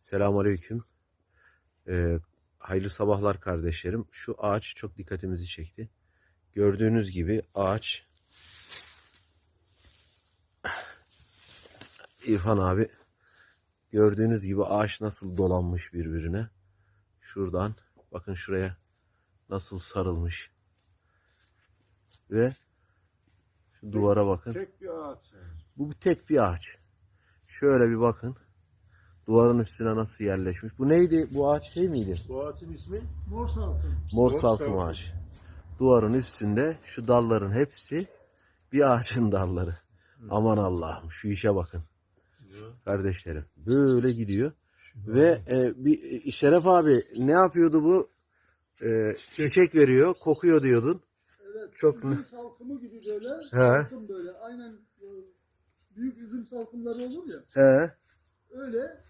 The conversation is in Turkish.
Selamünaleyküm. Ee, hayırlı sabahlar kardeşlerim. Şu ağaç çok dikkatimizi çekti. Gördüğünüz gibi ağaç İrfan abi gördüğünüz gibi ağaç nasıl dolanmış birbirine. Şuradan bakın şuraya nasıl sarılmış. Ve şu duvara bakın. Tek bir ağaç. Bu bir tek bir ağaç. Şöyle bir bakın. Duvarın üstüne nasıl yerleşmiş. Bu neydi? Bu ağaç şey miydi? Bu ağaçın ismi Mor salkım. Mor salkım salkım. ağacı. Duvarın üstünde şu dalların hepsi bir ağacın dalları. Aman Allah'ım şu işe bakın kardeşlerim. Böyle gidiyor. Ve e, bir e, Şeref abi ne yapıyordu bu? E, çiçek veriyor, kokuyor diyordun. Evet. Çok üzüm salkımı gibi böyle. He. Salkım böyle. Aynen e, büyük üzüm salkımları olur ya. He. Öyle